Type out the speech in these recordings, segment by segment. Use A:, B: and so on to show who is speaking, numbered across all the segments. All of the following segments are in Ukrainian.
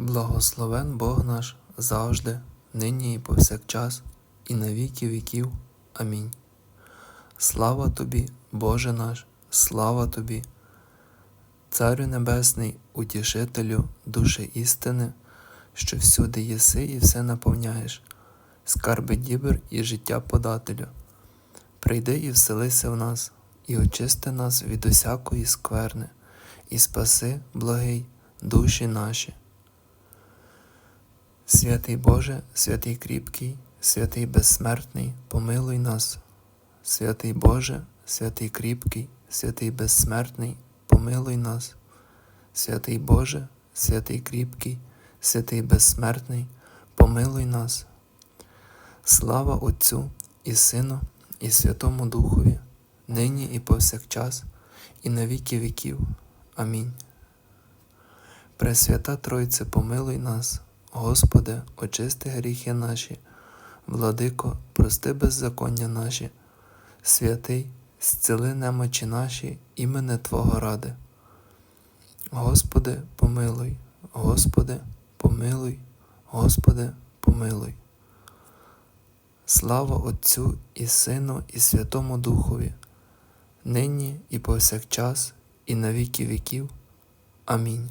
A: Благословен Бог наш завжди, нині і повсякчас, і на віки віків. Амінь. Слава тобі, Боже наш, слава тобі, Царю Небесний, утішителю душі істини, що всюди єси і все наповняєш, скарби дібр і життя подателю. Прийди і вселися в нас, і очисти нас від усякої скверни, і спаси, благий, душі наші. Святий Боже, святий кріпкий, святий безсмертний, помилуй нас. Святий Боже, святий кріпкий, святий безсмертний, помилуй нас. Святий Боже, святий кріпкий, святий безсмертний, помилуй нас. Слава Отцю і Сину, і Святому Духові, нині і повсякчас, і на віки віків. Амінь. Пресвята Тройце, помилуй нас, Господи, очисти гріхи наші, владико, прости беззаконня наші, святий, зціли немочі наші, імене Твого ради. Господи, помилуй, Господи, помилуй, Господи, помилуй. Слава Отцю і Сину, і Святому Духові, нині і повсякчас, і на віки віків. Амінь.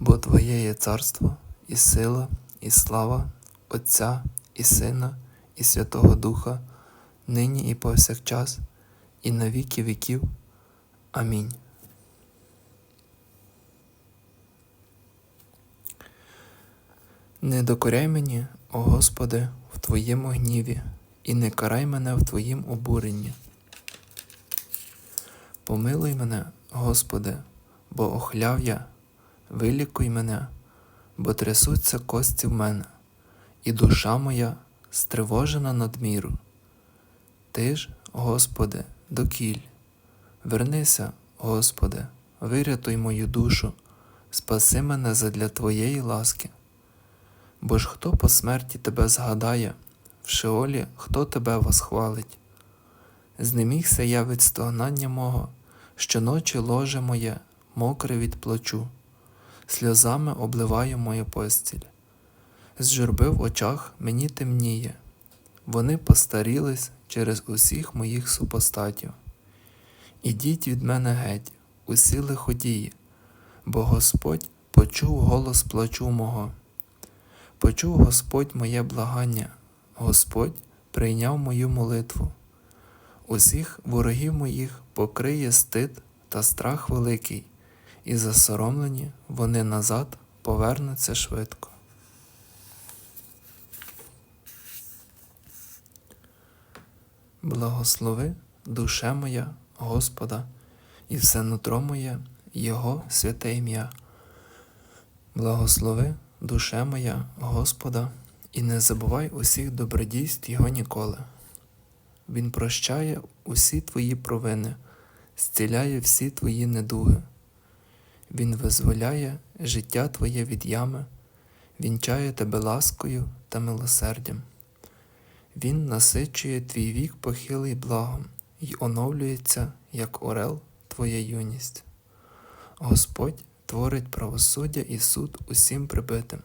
A: бо Твоє є царство, і сила, і слава Отця і Сина, і Святого Духа, нині і повсякчас, і на віки віків. Амінь. Не докоряй мені, о Господи, в Твоєму гніві, і не карай мене в Твоїм обуренні. Помилуй мене, Господи, бо охляв я вилікуй мене, бо трясуться кості в мене, і душа моя стривожена надміру. Ти ж, Господи, докіль, вернися, Господи, вирятуй мою душу, спаси мене задля Твоєї ласки. Бо ж хто по смерті тебе згадає, в Шеолі хто тебе восхвалить? Знемігся я від стогнання мого, щоночі ложе моє, мокре від плачу сльозами обливаю мою постіль. З журби в очах мені темніє, вони постарілись через усіх моїх супостатів. Ідіть від мене геть, усі лиходії, бо Господь почув голос плачу мого. Почув Господь моє благання, Господь прийняв мою молитву. Усіх ворогів моїх покриє стид та страх великий і засоромлені вони назад повернуться швидко. Благослови, душе моя, Господа, і все нутро моє, Його святе ім'я. Благослови, душе моя, Господа, і не забувай усіх добродійств Його ніколи. Він прощає усі твої провини, зціляє всі твої недуги. Він визволяє життя Твоє від ями, вінчає тебе ласкою та милосердям. Він насичує твій вік похилий благом і оновлюється, як орел, Твоя юність. Господь творить правосуддя і суд усім прибитим.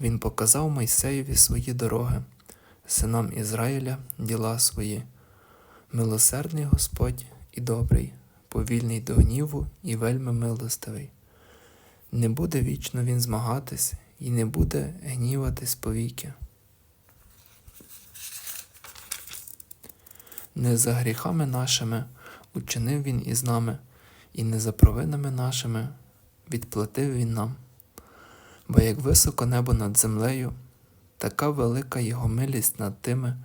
A: Він показав Мойсеєві свої дороги, синам Ізраїля діла свої. Милосердний Господь і добрий повільний до гніву і вельми милостивий. Не буде вічно він змагатись і не буде гніватись повіки. Не за гріхами нашими учинив він із нами, і не за провинами нашими відплатив він нам. Бо як високо небо над землею, така велика його милість над тими,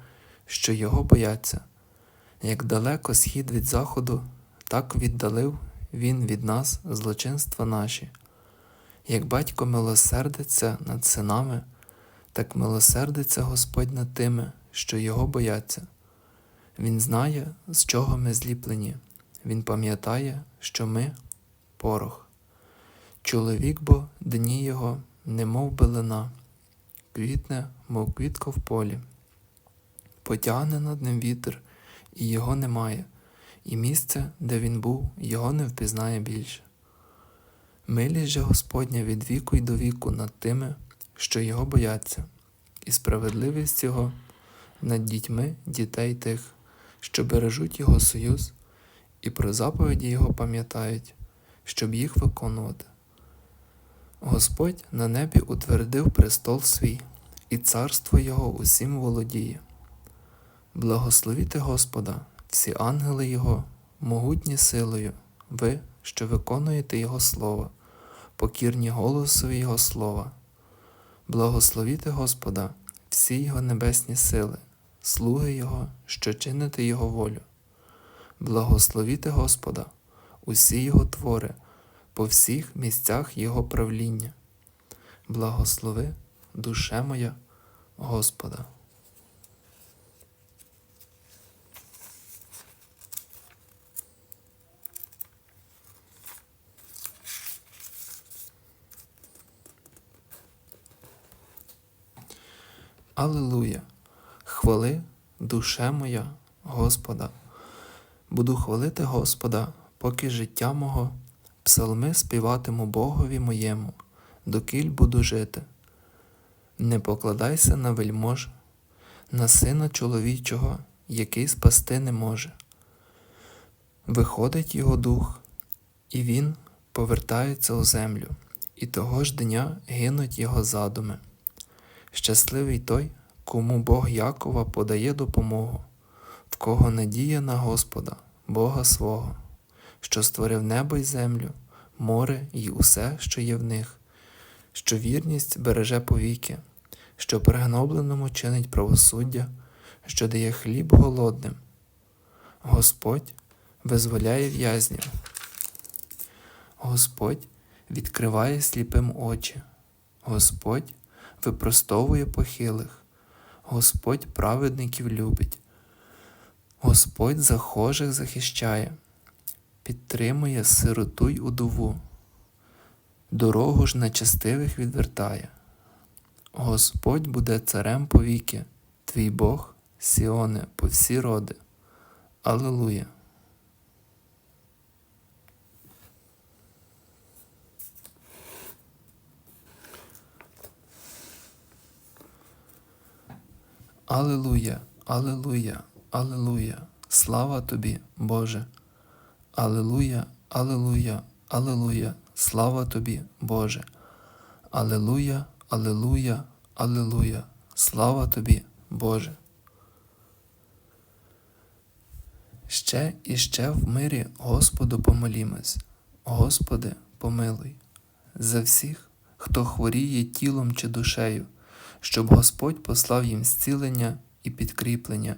A: що його бояться, як далеко схід від заходу так віддалив Він від нас злочинства наші. Як батько милосердиться над синами, так милосердиться Господь над тими, що його бояться. Він знає, з чого ми зліплені, Він пам'ятає, що ми порох. Чоловік бо дні його, немов билина, квітне, мов квітка в полі. Потягне над ним вітер, і його немає, і місце, де він був, його не впізнає більше. Милість же Господня від віку й до віку над тими, що його бояться, і справедливість його над дітьми дітей тих, що бережуть його союз, і про заповіді його пам'ятають, щоб їх виконувати. Господь на небі утвердив престол свій, і царство Його усім володіє. Благословіте Господа, всі ангели Його, могутні силою, ви, що виконуєте Його Слово, покірні голосові Його Слова. Благословіте Господа, всі Його небесні сили, слуги Його, що чините Його волю. Благословіте Господа, усі Його твори, по всіх місцях Його правління. Благослови, душе моя, Господа. Аллилуйя! Хвали, душе моя, Господа. Буду хвалити Господа, поки життя мого, псалми співатиму Богові моєму, докіль буду жити. Не покладайся на вельмож, на сина чоловічого, який спасти не може. Виходить його дух, і він повертається у землю, і того ж дня гинуть його задуми. Щасливий той, кому Бог Якова подає допомогу, в кого надія на Господа, Бога свого, що створив небо й землю, море й усе, що є в них, що вірність береже повіки, що перегнобленому чинить правосуддя, що дає хліб голодним. Господь визволяє в'язнів. Господь відкриває сліпим очі, Господь випростовує похилих, Господь праведників любить, Господь захожих захищає, підтримує сироту й удову, дорогу ж нечестивих відвертає. Господь буде царем повіки, твій Бог, Сіоне, по всі роди. Аллилуйя! Аллилуйя, Аллилуйя, Аллилуйя, слава тобі, Боже. Аллилуйя, Аллилуйя, Аллилуйя, слава тобі, Боже. Аллилуйя, Аллилуйя, Аллилуйя, слава тобі, Боже. Ще і ще в мирі Господу помолімось. Господи, помилуй за всіх, хто хворіє тілом чи душею щоб Господь послав їм зцілення і підкріплення.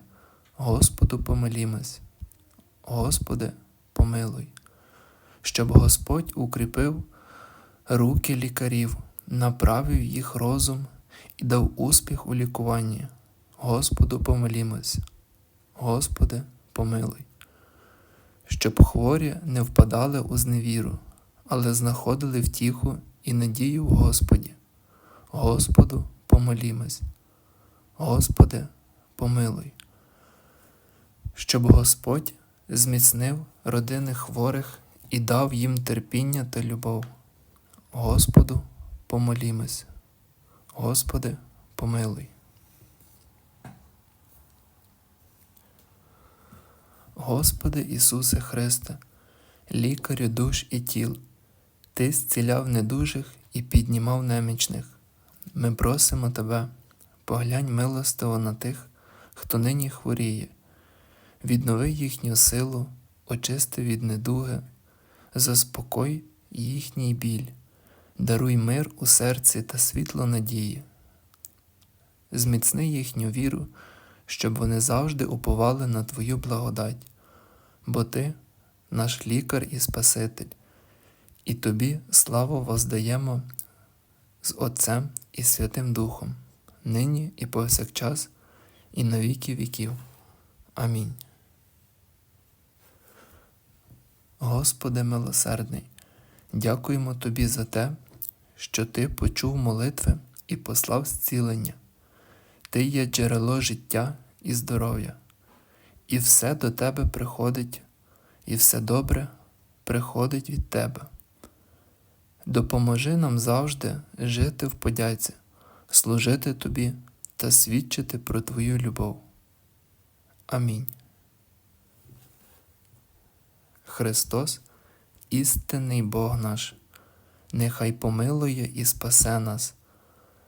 A: Господу помилімось. Господи, помилуй, щоб Господь укріпив руки лікарів, направив їх розум і дав успіх у лікуванні. Господу помилімось. Господи, помилуй, щоб хворі не впадали у зневіру, але знаходили втіху і надію в Господі. Господу помолімось. Господи, помилуй, щоб Господь зміцнив родини хворих і дав їм терпіння та любов. Господу, помолімось. Господи, помилуй. Господи Ісусе Христе, лікарю душ і тіл, Ти зціляв недужих і піднімав немічних. Ми просимо Тебе, поглянь милостиво на тих, хто нині хворіє, віднови їхню силу, очисти від недуги, заспокой їхній біль, даруй мир у серці та світло надії, зміцни їхню віру, щоб вони завжди уповали на Твою благодать, бо Ти наш лікар і Спаситель, і Тобі славу воздаємо з Отцем і Святим Духом, нині і повсякчас, і на віки віків. Амінь. Господи милосердний, дякуємо Тобі за те, що Ти почув молитви і послав зцілення. Ти є джерело життя і здоров'я, і все до Тебе приходить, і все добре приходить від Тебе. Допоможи нам завжди жити в подяці, служити Тобі та свідчити про Твою любов. Амінь. Христос, істинний Бог наш, нехай помилує і спасе нас,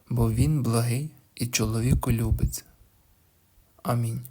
A: бо Він благий і чоловіку любить. Амінь.